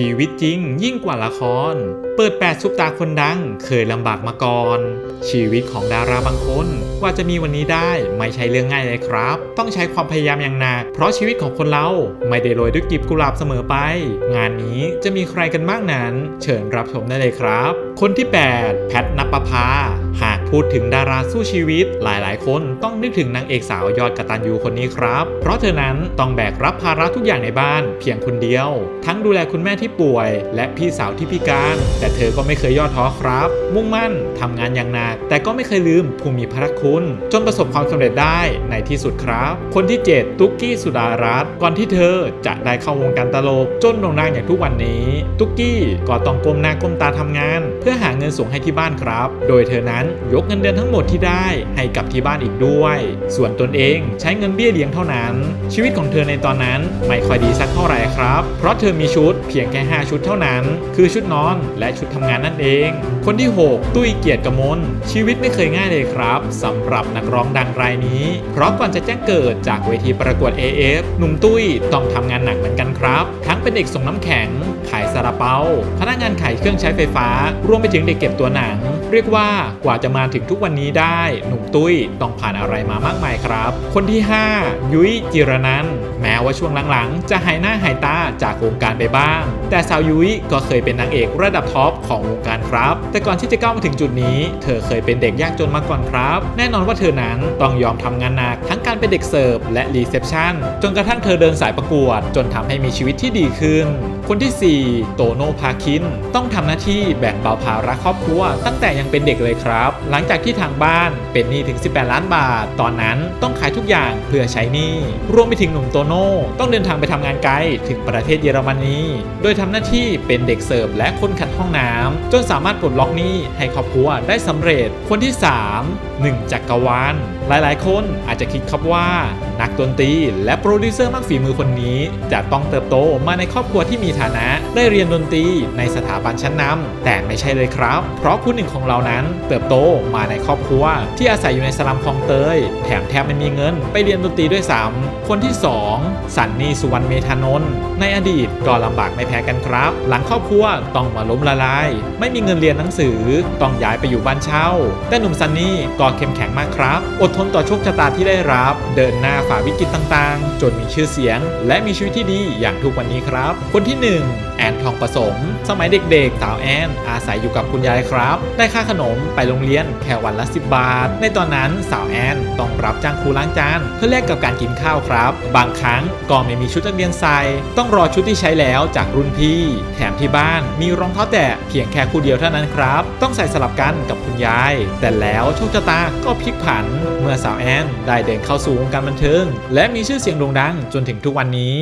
ชีวิตจริงยิ่งกว่าละคร เปิดแปดซุปตาคนดัง เคยลำบากมาก่อน ชีวิตของดาราบางคนกว่าจะมีวันนี้ได้ไม่ใช่เรื่องง่ายเลยครับ ต้องใช้ความพยายามอย่างหนัก เพราะชีวิตของคนเราไม่ได้โรยด้วยกลีบกุหลาบเสมอไป งานนี้จะมีใครกันบ้างนั้น เชิญรับชมได้เลยครับ คนที่ 8 แพทนปภาหากพูดถึงดาราสู้ชีวิตหลายๆ คนต้องนึกถึงนางเอกสาวยอดกตัญญูคนนี้ครับ เพราะเธอนั้นต้องแบกรับภาระทุกอย่างในบ้าน เพียงคนเดียว ทั้งดูแลคุณแม่ที่ป่วย และพี่สาวที่พิการแต่แต่เธอก็ไม่เคยย่อท้อครับ มุ่งมั่นทำงานอย่างหนัก แต่ก็ไม่เคยลืมผู้มีพระคุณ จนประสบความสำเร็จได้ในที่สุดครับ คนที่ 7 ตุ๊กกี้สุดารัตน์ก่อนที่เธอจะได้เข้าวงการตลกจนโด่งดังอย่างทุกวันนี้ ตุ๊กกี้ก็ต้องก้มหน้าก้มตาทำงาน เพื่อหาเงินส่งให้ที่บ้านครับ โดยเธอนั้นยกเงินเดือนทั้งหมดที่ได้ให้กับที่บ้านอีกด้วย ส่วนตนเองใช้เงินเบี้ยเลี้ยงเท่านั้น ชีวิตของเธอในตอนนั้นไม่ค่อยดีสักเท่าไหร่ครับ เพราะเธอมีชุดเพียงแค่ 5 ชุดเท่านั้น คือชุดนอนและชุดทำงานนั่นเอง คนที่ 6 ตุ้ยเกียรติกมลชีวิตไม่เคยง่ายเลยครับสำหรับนักร้องดังรายนี้ เพราะก่อนจะแจ้งเกิดจากเวทีประกวด AF หนุ่มตุ้ยต้องทำงานหนักเหมือนกันครับ ทั้งเป็นเด็กส่งน้ำแข็ง ขายซาลาเปาพนักงานขายเครื่องใช้ไฟฟ้ารวมไปถึงเด็กเก็บตัวหนัง เรียกว่ากว่าจะมาถึงทุกวันนี้ได้ หนุ่มตุ้ยต้องผ่านอะไรมามากมายครับ คนที่ 5 ยุ้ยจิรนันแม้ว่าช่วงหลังๆ จะหายหน้าหายตาจากวงการไปบ้าง แต่สาวยุ้ยก็เคยเป็นนางเอกระดับท็อปของวงการครับ แต่ก่อนที่จะก้าวมาถึงจุดนี้ เธอเคยเป็นเด็กยากจนมาก่อนครับ แน่นอนว่าเธอนั้นต้องยอมทำงานหนักทั้งการเป็นเด็กเสิร์ฟและรีเซพชันจนกระทั่งเธอเดินสายประกวด จนทำให้มีชีวิตที่ดีขึ้น คนที่ 4 โตโนภาคิน ต้องทำหน้าที่แบ่งเบาภาระครอบครัวตั้งแต่ยังเป็นเด็กเลยครับ หลังจากที่ทางบ้านเป็นหนี้ถึง 18 ล้านบาท ตอนนั้นต้องขายทุกอย่างเพื่อใช้หนี้ รวมไปถึงหนุ่มโตโน่ต้องเดินทางไปทำงานไกลถึงประเทศเยอรมนีโดยทำหน้าที่เป็นเด็กเสิร์ฟและคนขัดห้องน้ำจนสามารถปลดล็อกหนี้ให้ครอบครัวได้สำเร็จคนที่ 3 1 จักรวาลหลายๆ คนอาจจะคิดครับว่านั ดนตรี และโปรดิวเซอร์มากฝีมือคนนี้ จะต้องเติบโตมาในครอบครัวที่มีฐานะ ได้เรียนดนตรีในสถาบันชั้นนำแต่ไม่ใช่เลยครับ เพราะคุณหนึ่งของเรานั้นเติบโตมาในครอบครัว ที่อาศัยอยู่ในสลัมคลองเตย แถมแทบไม่มีเงิน ไปเรียนดนตรีด้วยซ้ำคนที่ 2 สันนีสุวรรณเมธานนท์ในอดีตก็ลำบากไม่แพ้กันครับ หลังครอบครัวต้องมาล้มละลาย ไม่มีเงินเรียนหนังสือ ต้องย้ายไปอยู่บ้านเช่า แต่หนุ่มซันนี่ก็เข้มแข็งมากครับ อดทนต่อโชคชะตาที่ได้รับ เดินหน้าฝ่าวิกฤตต่างๆ จนมีชื่อเสียง และมีชีวิตที่ดีอย่างทุกวันนี้ครับ คนที่ 1 แอนทองประสม สมัยเด็กๆ สาวแอนอาศัยอยู่กับคุณยายครับ ได้ค่าขนมไปโรงเรียนแค่วันละ 10 บาท ในตอนนั้นสาวแอนต้องรับจ้างครูล้างจานเพื่อแลกกับการกินข้าวครับ บางครั้งก็ไม่มีชุดนักเรียนใส่ต้องรอชุดที่ใช้แล้วจากรุ่นพี่ แถมที่บ้านมีรองเท้าแตะเพียงแค่คู่เดียวเท่านั้นครับ ต้องใส่สลับกันกับคุณยาย แต่แล้วโชคชะตาก็พลิกผัน เมื่อสาวแอนได้เดินเข้าสู่วงการบันเทิงและมีชื่อเสียงโด่งดังจนถึงทุกวันนี้